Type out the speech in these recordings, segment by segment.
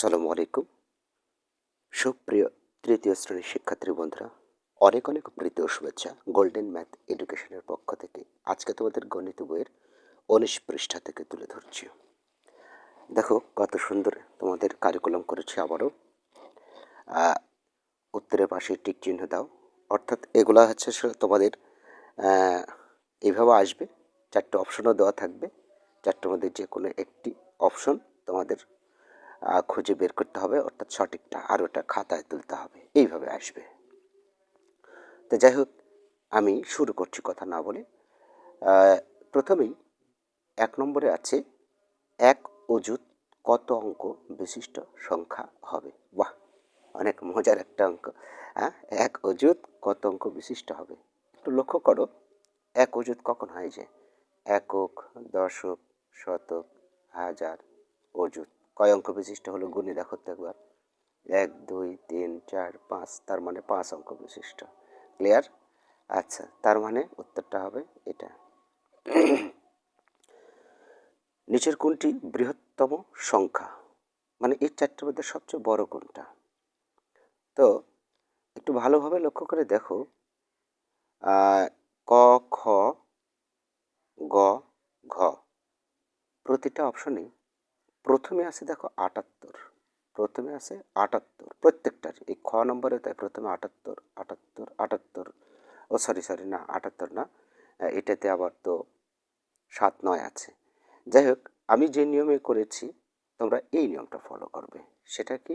আসসালামু আলাইকুম। সুপ্রিয় তৃতীয় শ্রেণির শিক্ষার্থী বন্ধুরা, অনেক অনেক প্রীতি ও শুভেচ্ছা গোল্ডেন ম্যাথ এডুকেশনের পক্ষ থেকে আজকে তোমাদের গণিত বইয়ের উনিশ পৃষ্ঠা থেকে তুলে ধরছি। দেখো কত সুন্দর তোমাদের কারিকুলাম করেছি আবারও। উত্তরের পাশে টিক চিহ্ন দাও। অর্থাৎ এগুলা হচ্ছে তোমাদের এইভাবে আসবে। চারটে অপশনও দেওয়া থাকবে। চারটের মধ্যে যে কোনো একটি অপশন তোমাদের খুঁজে বের করতে হবে, অর্থাৎ সঠিকটা আর ওটা খাতায় তুলতে হবে। এইভাবে আসবে। তো যাই হোক, আমি শুরু করছি কথা না বলে। প্রথমেই এক নম্বরে আছে, এক অযুত কত অঙ্ক বিশিষ্ট সংখ্যা হবে? বাহ, অনেক মজার একটা অঙ্ক। হ্যাঁ এক অযুত কত অঙ্ক বিশিষ্ট হবে? একটু লক্ষ্য করো, এক অযুত কখন হয় যে? একক, দশক, শতক, হাজার অযুত। কয় অঙ্ক বিশিষ্ট হলো? গুণে দেখো তো একবার। এক, দুই, তিন, চার, পাঁচ, তার মানে পাঁচ অঙ্ক বিশিষ্ট। ক্লিয়ার আচ্ছা তার মানে উত্তরটা হবে এটা। নিচের কোনটি বৃহত্তম সংখ্যা? মানে এই চারটির মধ্যে সবচেয়ে বড় কোনটা? তো একটু ভালোভাবে লক্ষ্য করে দেখো। ক, খ, গ, ঘ। প্রতিটা অপশনে প্রথমে আছে দেখো আটাত্তর। প্রথমে আছে আটাত্তর, প্রত্যেকটার। এই খ নম্বরে তাই প্রথমে আটাত্তর আটাত্তর আটাত্তর। ও সরি সরি না, আটাত্তর না। এটাতে আবার তো সাত, নয় আছে। যাই হোক, আমি যে নিয়মে করেছি, তোমরা এই নিয়মটা ফলো করবে। সেটা কি?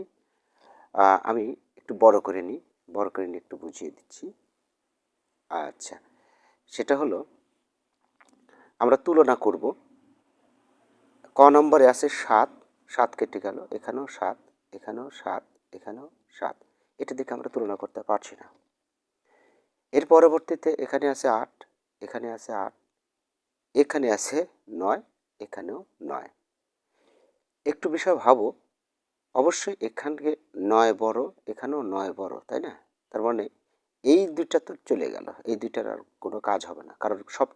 আমি একটু বড় করে নিই, বড় করে নিয়ে একটু বুঝিয়ে দিচ্ছি। আচ্ছা সেটা হলো, আমরা তুলনা করব। ক নম্বরে আছে সাত সাত কেটে গেল, এখানেও সাত এখানেও সাত এখানেও সাত। এটা দেখে আমরা তুলনা করতে পারছি না। এর পরবর্তীতে এখানে আছে আট, এখানে আছে আট, এখানে আছে নয়, এখানেও নয়। একটু বিষয় ভাবো, অবশ্যই এখানকে নয় বড়, এখানেও নয় বড়, তাই না? তার মানে এই দুইটা তো চলে গেল, এই দুইটার আর কোনো কাজ হবে না। কারণ সব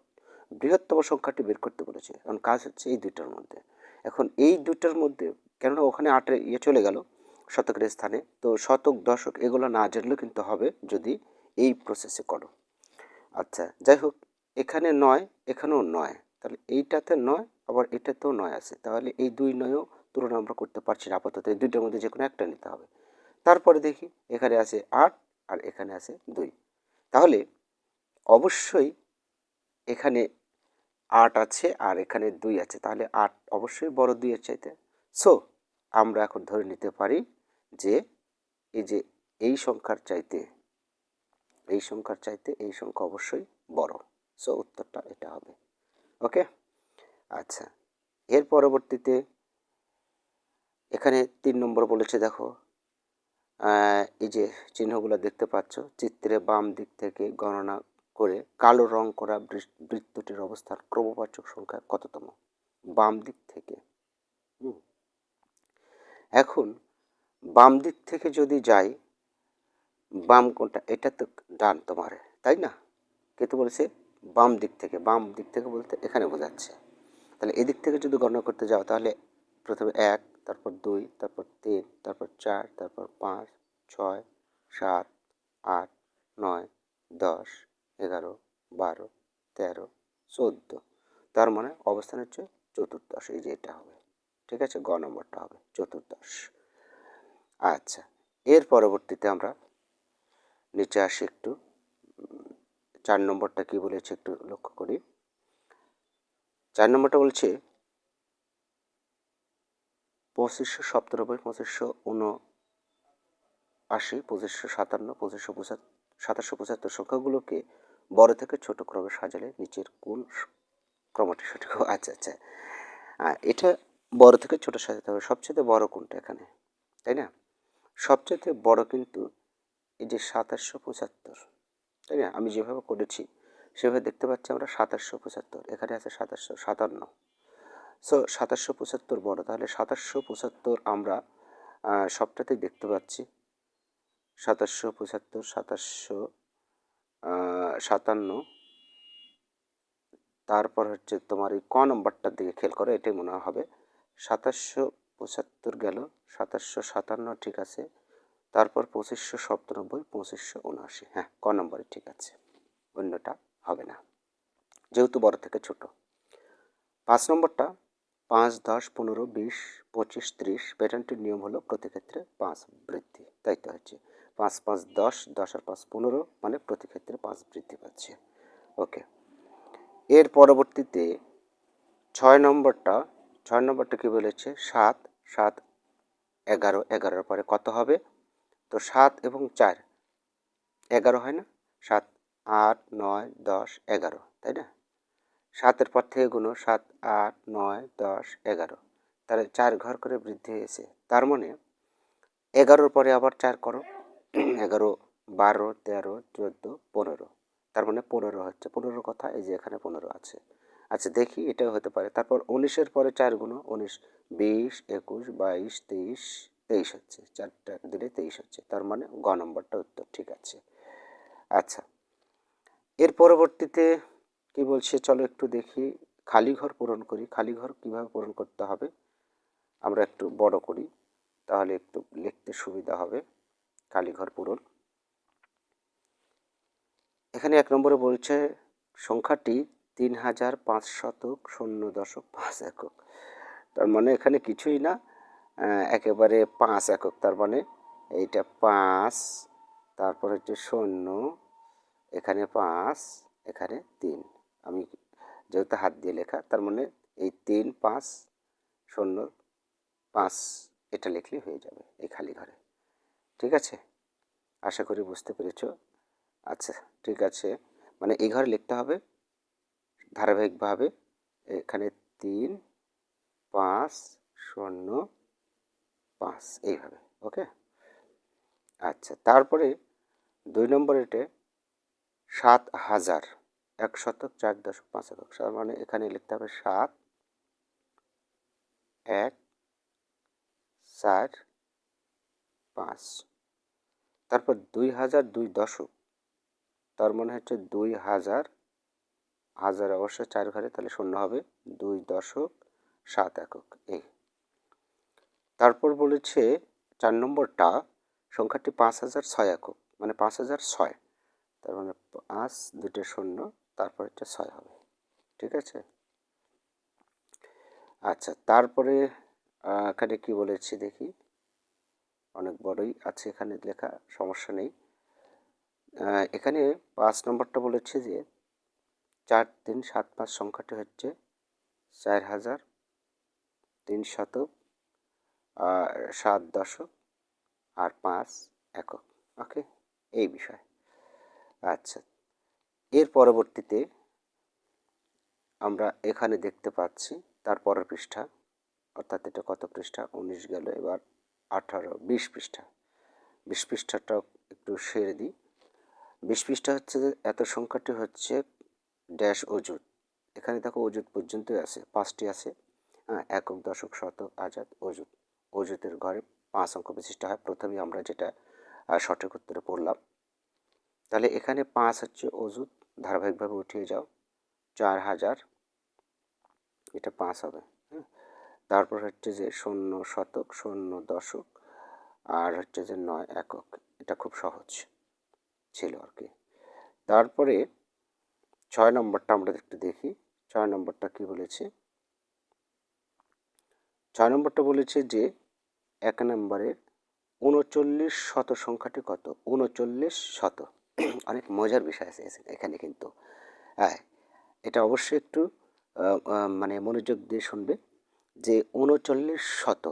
বৃহত্তম সংখ্যাটি বের করতে বলেছে, কারণ কাজ হচ্ছে এই দুইটার মধ্যে। এখন এই দুটার মধ্যে, কেননা ওখানে আটের ইয়ে চলে গেল শতকের স্থানে, তো শতক, দশক এগুলো না জানলেও কিন্তু হবে যদি এই প্রসেসে করো। আচ্ছা যাই হোক, এখানে নয়, এখানেও নয়, তাহলে এইটাতে নয়, আবার এটাতেও নয় আছে, তাহলে এই দুই নয়ও তুলনা আমরা করতে পারছি না, আপাতত এই দুইটার মধ্যে যে কোনো একটা নিতে হবে। তারপরে দেখি, এখানে আছে আট আর এখানে আছে দুই। তাহলে অবশ্যই এখানে আট আছে আর এখানে দুই আছে, তাহলে আট অবশ্যই বড় দুইয়ের চাইতে। সো আমরা এখন ধরে নিতে পারি যে এই যে এই সংখ্যার চাইতে, এই সংখ্যার চাইতে এই সংখ্যা অবশ্যই বড়। সো উত্তরটা এটা হবে। ওকে আচ্ছা। এর পরবর্তীতে এখানে তিন নম্বর বলেছে, দেখো এই যে চিহ্নগুলো দেখতে পাচ্ছ, চিত্রে বাম দিক থেকে গণনা করে কালো রং করা বৃত্তটির অবস্থান ক্রমবাচক সংখ্যা কততম? বাম দিক থেকে। এখন বাম দিক থেকে যদি যাই, বাম কোনটা? এটা তো ডান তোমার, তাই না? কিন্তু বলেছে বাম দিক থেকে, বাম দিক থেকে বলতে এখানে বোঝাচ্ছে। তাহলে এদিক থেকে যদি গণনা করতে যাও, তাহলে প্রথমে এক, তারপর দুই, তারপর তিন, তারপর চার, তারপর পাঁচ, ছয়, সাত, আট, নয়, দশ এগারো, বারো, তেরো, চোদ্দ। তার মানে অবস্থান হচ্ছে চতুর্দশ, এই যে এটা হবে। ঠিক আছে? গ নম্বরটা হবে চতুর্দশ। আচ্ছা এর পরবর্তীতে আমরা নিচে আসি একটু। চার নম্বরটা কি বলেছে একটু লক্ষ্য করি। চার নম্বরটা বলছে, পঁচিশশো সপ্তানব্বই পঁচিশশো উনআশি পঁচিশশো সাতান্ন, পঁচিশশো পঁচাত্তর, সাতাশশো পঁচাত্তর সংখ্যাগুলোকে বড় থেকে ছোট ক্রমে সাজালে নিচের কোন ক্রমটি সঠিক? আচ্ছা আচ্ছা। এটা বড় থেকে ছোট সাজাতে হবে। সবচেয়ে বড় কোনটা এখানে? তাই না? সবচেয়ে বড় কিন্তু এই যে সাতাশশো পঁচাত্তর। তাই না? আমি যেভাবে করেছি, সেভাবে দেখতে পাচ্ছি আমরা সাতাশশো পঁচাত্তর। এখানে আছে সাতাশশো সাতান্ন। সো, সাতাশশো পঁচাত্তর বড়। তাহলে সাতাশশো পঁচাত্তর আমরা সবটাতেই দেখতে পাচ্ছি। সাতাশশো পঁচাত্তর, সাতাশশো সাতান্ন। তারপর হচ্ছে তোমার এই ক নম্বরটার দিকে খেল করো, এটাই মনে হবে। সাতাশশো পঁচাত্তর গেল, সাতাশশো সাতান্ন, ঠিক আছে। তারপর পঁচিশশো সপ্তানব্বই, পঁচিশশো উনআশি। হ্যাঁ ক নম্বরে ঠিক আছে, অন্যটা হবে না। যেহেতু বড় থেকে ছোট। পাঁচ নম্বরটা, পাঁচ, দশ, পনেরো, বিশ, পঁচিশ, ত্রিশ, প্যাটার্নটির নিয়ম হলো প্রতি ক্ষেত্রে পাঁচ বৃদ্ধি, তাই তো হচ্ছে। পাঁচ পাঁচ দশ দশ আর পাঁচ পনেরো মানে প্রতি ক্ষেত্রে পাঁচ বৃদ্ধি পাচ্ছে। ওকে এর পরবর্তীতে ছয় নম্বরটা ছয় নম্বরটা কী বলেছে? সাত সাত, এগারো, এগারোর পরে কত হবে? তো সাত এবং চার, এগারো হয় না? সাত, আট, নয়, দশ, এগারো, তাই না? সাতের পর থেকে গুনো সাত, আট, নয়, দশ, এগারো, তাহলে চার ঘর করে বৃদ্ধি হয়েছে। তার মানে এগারোর পরে আবার চার করো। এগারো, বারো, তেরো, চোদ্দ, পনেরো। তার মানে পনেরো হচ্ছে। পনেরো কথা এই যে এখানে পনেরো আছে। আচ্ছা দেখি, এটাও হতে পারে। তারপর উনিশের পরে চার গুণ উনিশ, বিশ, একুশ, বাইশ, তেইশ তেইশ হচ্ছে। চারটা দিলে তেইশ হচ্ছে। তার মানে গ নম্বরটা উত্তর ঠিক আছে। আচ্ছা এর পরবর্তীতে কি বলছে? চলো একটু দেখি। খালি ঘর পূরণ করি। খালি ঘর কীভাবে পূরণ করতে হবে? আমরা একটু বড় করি। তাহলে একটু লিখতে সুবিধা হবে। খালি ঘর পূরণ। এখানে এক নম্বরে বলছে, সংখ্যাটি তিন হাজার পাঁচ শতক শূন্য দশক পাঁচ একক। তার মানে এখানে কিছুই না একেবারে পাঁচ একক। তার মানে এইটা পাঁচ, তারপর হচ্ছে শূন্য, এখানে পাঁচ, এখানে তিন। আমি যেহেতু হাত দিয়ে লেখা, তার মানে এই তিন, পাঁচ, শূন্য, পাঁচ, এটা লিখলেই হয়ে যাবে এই খালি ঘরে। ঠিক আছে? আশা করি বুঝতে পেরেছ। আচ্ছা ঠিক আছে। মানে এই ঘরে লিখতে হবে, ধারাবাহিকভাবে এখানে তিন, পাঁচ, শূন্য, পাঁচ, এইভাবে, ওকে? আচ্ছা তারপরে দুই নম্বর এটে সাত হাজার, এক শতক, চার দশক, পাঁচ তার মানে এখানে লিখতে হবে সাত, এক, চার, পাঁচ। তারপর দুই হাজার দুই দশক। তার মানে হচ্ছে দুই হাজার হাজার অবশ্যই চার ঘরে, তাহলে শূন্য হবে। দুই দশক, সাত একক এই তারপর বলেছে চার নম্বরটা, সংখ্যাটি পাঁচ হাজার ছয় একক মানে পাঁচ হাজার ছয়। তার মানে পাঁচ দুটো শূন্য, তারপর হচ্ছে ছয় হবে। ঠিক আছে? আচ্ছা তারপরে এখানে কি বলেছি দেখি? অনেক বড়ই আছে এখানে লেখা, সমস্যা নেই। এখানে পাঁচ নম্বরটা বলেছে যে, চার তিন সাত পাঁচ সংখ্যাটি হচ্ছে চার হাজার তিন শতক সাত দশক আর পাঁচ একক। ওকে, এই বিষয়। আচ্ছা এর পরবর্তীতে আমরা এখানে দেখতে পাচ্ছি, তার পরের পৃষ্ঠা, অর্থাৎ এটা কত পৃষ্ঠা? উনিশ গেল এবার। আঠারো, বিশ পৃষ্ঠা। বিশ পৃষ্ঠাটা একটু সেরে দিই। বিশ পৃষ্ঠা হচ্ছে এত সংখ্যাটি হচ্ছে ড্যাশ অজুত এখানে দেখো অজুত পর্যন্তই আছে, পাঁচটি আছে। হ্যাঁ একক, দশক, শতক, আজাদ অজুত অজুতের ঘরে পাঁচ অঙ্ক বিশিষ্ট হয়। প্রথমেই আমরা যেটা সঠিক উত্তরে পড়লাম। তাহলে এখানে পাঁচ হচ্ছে অজুত ধারাবাহিকভাবে উঠিয়ে যাও। চার হাজার। এটা পাঁচ হবে। তারপর হচ্ছে যে শূন্য শতক, শূন্য দশক আর হচ্ছে যে নয় একক। এটা খুব সহজ ছিল আর কি। তারপরে ছয় নম্বরটা আমরা একটু দেখি। ছয় নম্বরটা কি বলেছে? ছয় নম্বরটা বলেছে যে এক নম্বরের উনচল্লিশ শত সংখ্যাটি কত? উনচল্লিশ শত। অনেক মজার বিষয় আছে এখানে কিন্তু। হ্যাঁ এটা অবশ্যই একটু মানে মনোযোগ দিয়ে শুনবে। যে উনচল্লিশ শত।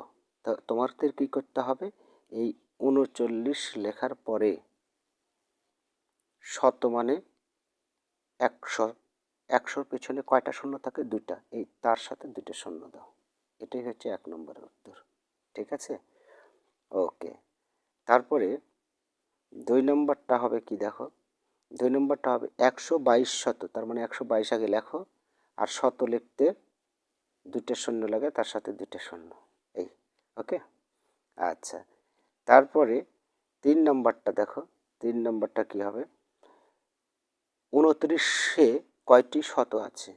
তো তোমাদের কী করতে হবে? এই উনচল্লিশ লেখার পরে শত মানে একশো, একশোর পেছনে কয়টা শূন্য থাকে? দুইটা। এই তার সাথে দুটো শূন্য দাও। এটাই হচ্ছে এক নম্বরের উত্তর। ঠিক আছে? ওকে। তারপরে দুই নম্বরটা হবে কি দেখো? দুই নম্বরটা হবে একশো বাইশ শত। তার মানে একশো বাইশ আগে লেখো। আর শত লিখতে দুইটা শূন্য লাগে, তার সাথে দুইটা শূন্য। এই, ওকে? আচ্ছা। তারপরে তিন নম্বরটা দেখো। তিন নম্বরটা কি হবে? উনত্রিশে কয়টি শত আছে?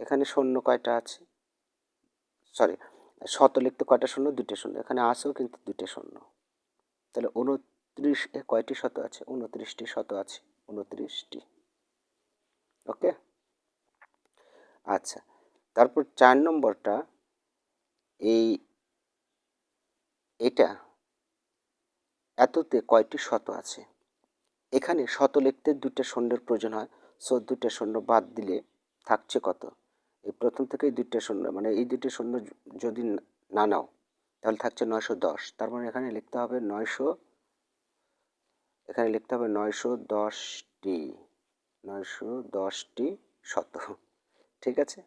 এখানে শূন্য কয়টা আছে? সরি, শত লিখতে কয়টা শূন্য? দুইটা শূন্য। এখানে আসেও কিন্তু দুইটা শূন্য। তাহলে উনত্রিশ কয়টি শত আছে? উনত্রিশটি শত আছে। উনত্রিশটি। ওকে? আচ্ছা। তারপর চার নম্বরটা, এই, এটা এততে কয়টি শত আছে? এখানে শত লিখতে দুইটা শূন্যের প্রয়োজন হয় সো দুইটা শূন্য বাদ দিলে থাকছে কত? এই প্রথম থেকেই দুইটা শূন্য মানে এই দুইটা শূন্য যদি না নাও, তাহলে থাকছে নয়শো দশ। তার মানে এখানে লিখতে হবে নয়শো, এখানে লিখতে হবে নয়শো দশটি নয়শো দশটি শত। ঠিক আছে?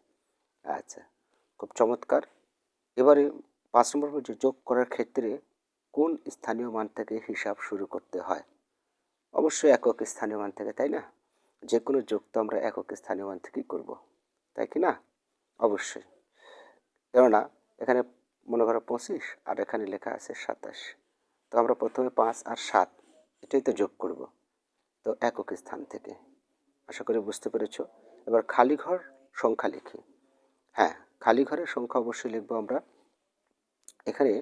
আচ্ছা খুব চমৎকার। এবারে পাঁচ নম্বর বলছে যোগ করার ক্ষেত্রে কোন স্থানীয় মান থেকে হিসাব শুরু করতে হয়? অবশ্যই একক স্থানীয় মান থেকে, তাই না? যে কোনো যোগ তো আমরা একক স্থানীয় মান থেকেই করব, তাই কি না? অবশ্যই। কেননা এখানে মনে করো পঁচিশ আর এখানে লেখা আছে সাতাশ। তো আমরা প্রথমে পাঁচ আর সাত, এটাই তো যোগ করব, তো একক স্থান থেকে। আশা করি বুঝতে পেরেছ। এবার খালি ঘর সংখ্যা লিখি। হ্যাঁ খালি ঘরের সংখ্যা অবশ্যই লিখব আমরা। এখানে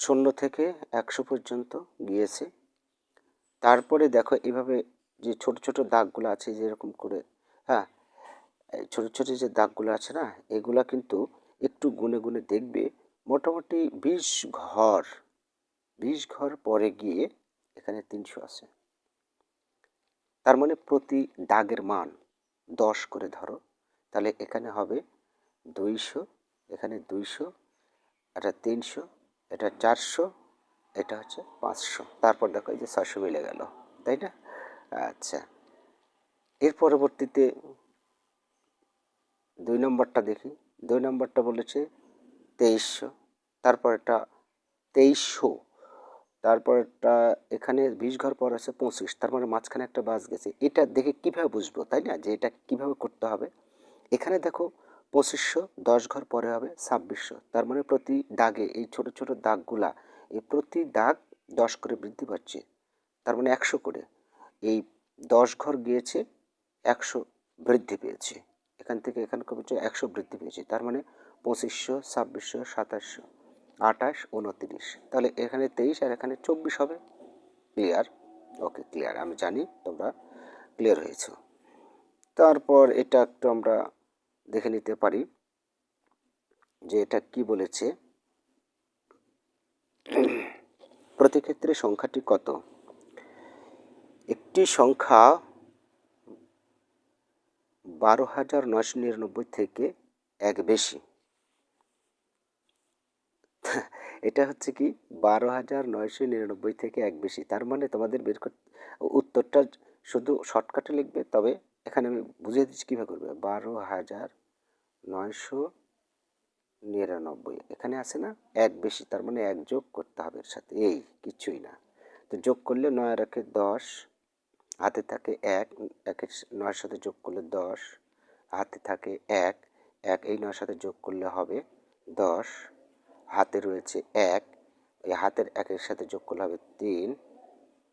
শূন্য থেকে একশো পর্যন্ত গিয়েছে। তারপরে দেখো এভাবে যে ছোট ছোট দাগগুলো আছে যেরকম করে হ্যাঁ ছোট ছোট যে দাগগুলো আছে না, এগুলা কিন্তু একটু গুনে গুনে দেখবে। মোটামুটি বিশ ঘর বিশ ঘর পরে গিয়ে এখানে তিনশো আছে। তার মানে প্রতি দাগের মান দশ করে ধরো। তাহলে এখানে হবে দুইশো, এখানে দুইশো, এটা তিনশো, এটা চারশো, এটা হচ্ছে পাঁচশো। তারপর দেখো এই যে ছশো মিলে গেল, তাই না? আচ্ছা এর পরবর্তীতে দুই নম্বরটা দেখি, দুই নম্বরটা বলেছে তেইশশো, তারপর এটা তেইশশো, তারপর তারপরটা এখানে বিশ ঘর পর আছে পঁচিশ, তার মানে মাঝখানে একটা বাস গেছে। এটা দেখে কীভাবে বুঝব, তাই না? যে এটা কীভাবে করতে হবে? এখানে দেখো পঁচিশশো, দশ ঘর পরে হবে ছাব্বিশশো। তার মানে প্রতি দাগে এই ছোট ছোট দাগগুলা, এই প্রতি দাগ দশ করে বৃদ্ধি পাচ্ছে। তার মানে একশো করে। এই দশ ঘর গিয়েছে, একশো বৃদ্ধি পেয়েছে। এখান থেকে এখানে কমেছে একশো বৃদ্ধি পেয়েছে। তার মানে পঁচিশশো, ছাব্বিশশো, সাতাশশো, আঠাশ, উনত্রিশ। তাহলে এখানে তেইশ আর এখানে চব্বিশ হবে। ক্লিয়ার ওকে ক্লিয়ার আমি জানি, তোমরা ক্লিয়ার হয়েছো। তারপর এটা একটু আমরা দেখে নিতে পারি যে এটা কি বলেছে। প্রতি ক্ষেত্রে সংখ্যাটি কত? একটি সংখ্যা বারো হাজার নয়শো নিরানব্বই থেকে এক বেশি। এটা হচ্ছে কি বারো হাজার নয়শো নিরানব্বই থেকে এক বেশি। তার মানে তোমাদের বের করতে উত্তরটা শুধু শর্টকাটে লিখবে, তবে এখানে আমি বুঝিয়ে দিচ্ছি কীভাবে করবে। বারো হাজার নয়শো নিরানব্বই। এখানে আছে না? এক বেশি, তার মানে এক যোগ করতে হবে এর সাথে। এই, কিছুই না। তো যোগ করলে নয় রাখে দশ, হাতে থাকে এক, একের নয়ের সাথে যোগ করলে দশ, হাতে থাকে এক এক এই নয়ের সাথে যোগ করলে হবে দশ, হাতে রয়েছে এক, এই হাতের একের সাথে যোগ করলে হবে তিন,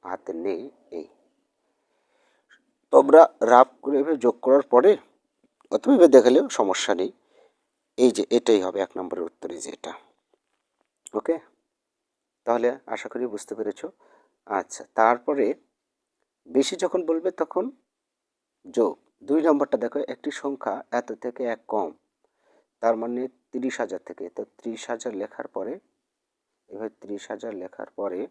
হাতে নেই, এই। তোমরা রাফ করে এভাবে যোগ করার পরে অথবা এভাবে দেখালেও সমস্যা নেই। এই যে এটাই হবে, এক নম্বরের উত্তর যে এটা। ওকে? তাহলে আশা করি বুঝতে পেরেছ। আচ্ছা তারপরে বেশি যখন বলবে তখন যোগ। দুই নম্বরটা দেখো, একটি সংখ্যা এত থেকে এক কম, তার মানে তিরিশ হাজার থেকে। তো ত্রিশ হাজার লেখার পরে, এভাবে ত্রিশ হাজার লেখার পরে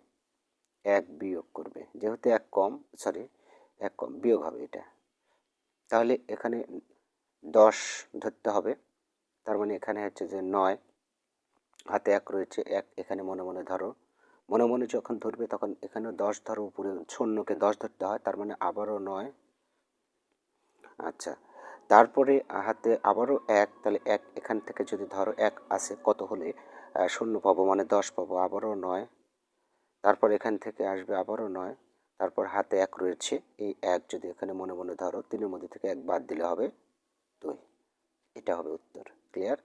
এক বিয়োগ করবে। যেহেতু এক কম সরি এক বিয়োগ হবে এটা। তাহলে এখানে দশ ধরতে হবে। তার মানে এখানে হচ্ছে যে নয়, হাতে এক রয়েছে, এক এখানে মনে মনে ধরো। মনে মনে যখন ধরবে তখন এখানে দশ ধরো, উপরে শূন্যকে দশ ধরতে হয়, তার মানে আবারও নয়। আচ্ছা তারপরে হাতে আবারও এক, তাহলে এক এখান থেকে যদি ধরো এক আসে, কত হলে? শূন্য পাবো মানে দশ পাবো, আবারও নয়। তারপর এখান থেকে আসবে আবারও নয়। তারপর হাতে এক রয়েছে। এই এক যদি এখানে মনে মনে ধরো, তিনের মধ্যে থেকে এক বাদ দিলে হবে দুই। এটা হবে উত্তর। ক্লিয়ার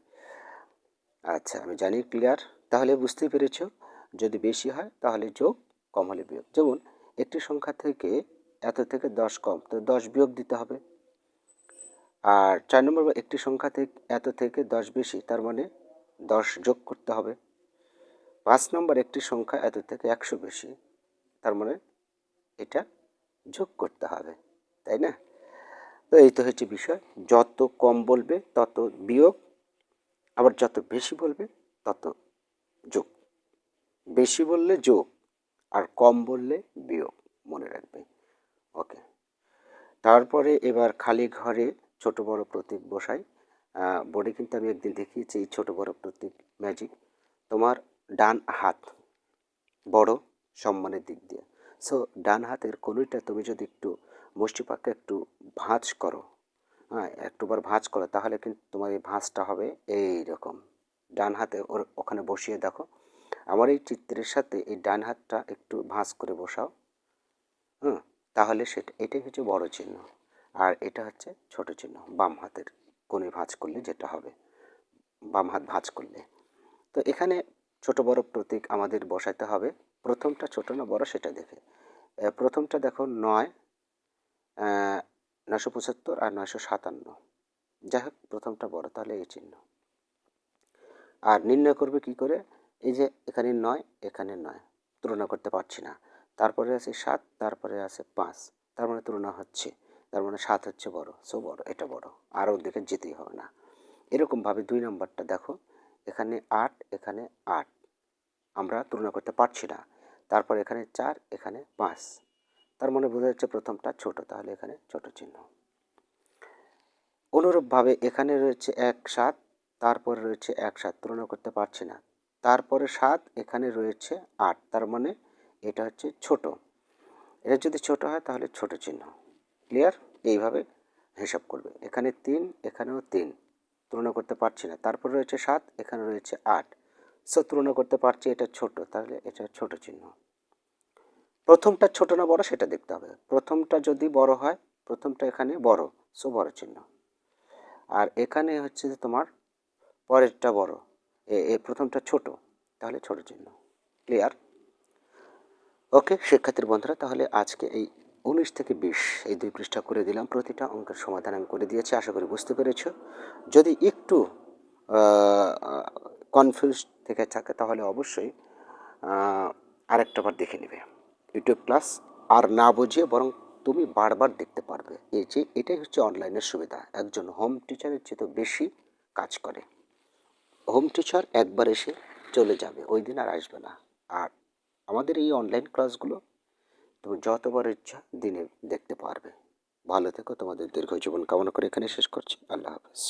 আচ্ছা আমি জানি ক্লিয়ার তাহলে বুঝতেই পেরেছ, যদি বেশি হয় তাহলে যোগ কম হলে বিয়োগ। যেমন, একটি সংখ্যা থেকে এত থেকে দশ কম, তো দশ বিয়োগ দিতে হবে। আর চার নম্বর একটি সংখ্যা থেকে এত থেকে দশ বেশি, তার মানে দশ যোগ করতে হবে। পাঁচ নম্বর একটি সংখ্যা এত থেকে একশো বেশি, তার মানে এটা যোগ করতে হবে, তাই না? তো এই তো হচ্ছে বিষয়। যত কম বলবে, তত বিয়োগ, আবার যত বেশি বলবে, তত যোগ। বেশি বললে যোগ, আর কম বললে বিয়োগ, মনে রাখবে। ওকে। তারপরে এবার খালি ঘরে ছোট বড় প্রতীক বসাই। বোর্ডে কিন্তু আমি একদিন দেখিয়েছি এই ছোট বড় প্রতীক ম্যাজিক। তোমার ডান হাত বড় সম্মানের দিক দিয়ে। সো ডান হাতের কোনোটা তুমি যদি একটু মুষ্টিপাককে একটু ভাঁজ করো হ্যাঁ একটুবার ভাঁজ করো, তাহলে কিন্তু তোমার এই ভাঁজটা হবে এই রকম ডান হাতে ওর, ওখানে বসিয়ে দেখো। আমার এই চিত্রের সাথে এই ডান হাতটা একটু ভাঁজ করে বসাও, হুম, তাহলে সেটা, এটাই হচ্ছে বড় চিহ্ন। আর এটা হচ্ছে ছোট চিহ্ন, বাম হাতের কোণে ভাঁজ করলে যেটা হবে, বাম হাত ভাঁজ করলে। তো এখানে ছোট বড় প্রতীক আমাদের বসাতে হবে। প্রথমটা ছোট না, বড় সেটা দেখে। প্রথমটা দেখো নয় নশো পঁচাত্তর আর নয়শো সাতান্ন। যাই হোক, প্রথমটা বড়, তাহলে এই চিহ্ন। আর নির্ণয় করবে কি করে? এই যে এখানে নয় এখানে নয়। তুলনা করতে পারছি না। তারপরে আছে সাত, তারপরে আছে পাঁচ। তার মানে তুলনা হচ্ছে। তার মানে সাত হচ্ছে বড়। সো বড়, এটা বড়। আর ওর দিকে যেতেই হবে না। এরকমভাবে দুই নম্বরটা দেখো। এখানে আট এখানে আট। আমরা তুলনা করতে পারছি না। তারপর এখানে চার, এখানে পাঁচ। তার মানে বোঝা যাচ্ছে প্রথমটা ছোট, তাহলে এখানে ছোট চিহ্ন। অনুরূপভাবে এখানে রয়েছে এক, সাত, তারপরে রয়েছে এক, সাত। তুলনা করতে পারছি না। তারপরে সাত, এখানে রয়েছে আট। তার মানে এটা হচ্ছে ছোট। এটা যদি ছোট হয়, তাহলে ছোট চিহ্ন। ক্লিয়ার? এইভাবে হিসাব করবে। এখানে তিন, এখানেও তিন। তুলনা করতে পারছি না। তারপর রয়েছে সাত, এখানে রয়েছে আট। সো তুলনা করতে পারছি, এটা ছোট, তাহলে এটা ছোট চিহ্ন। প্রথমটা ছোট না বড় সেটা দেখতে হবে। প্রথমটা যদি বড় হয়, প্রথমটা এখানে বড় সো বড় চিহ্ন। আর এখানে হচ্ছে যে তোমার পরেরটা বড়, এ প্রথমটা ছোট, তাহলে ছোট চিহ্ন। ক্লিয়ার ওকে শিক্ষার্থীর বন্ধুরা, তাহলে আজকে এই উনিশ থেকে বিশ, এই দুই পৃষ্ঠা করে দিলাম। প্রতিটা অঙ্কের সমাধান আমি করে দিয়েছি, আশা করি বুঝতে পেরেছ। যদি একটু কনফিউজ থেকে থাকে, তাহলে অবশ্যই আরেকটা বার দেখে নেবে। ইউটিউব ক্লাস আর না বুঝিয়ে বরং তুমি বারবার দেখতে পারবে। এই যে, এটাই হচ্ছে অনলাইনের সুবিধা। একজন হোম টিচারের চেয়ে বেশি কাজ করে। হোম টিচার একবার এসে চলে যাবে, ওই দিন আর আসবে না। আর আমাদের এই অনলাইন ক্লাসগুলো তুমি যতবার ইচ্ছা দিনে দেখতে পারবে। ভালো থেকো, তোমাদের দীর্ঘ জীবন কামনা করে এখানে শেষ করছি। আল্লাহ হাফেজ।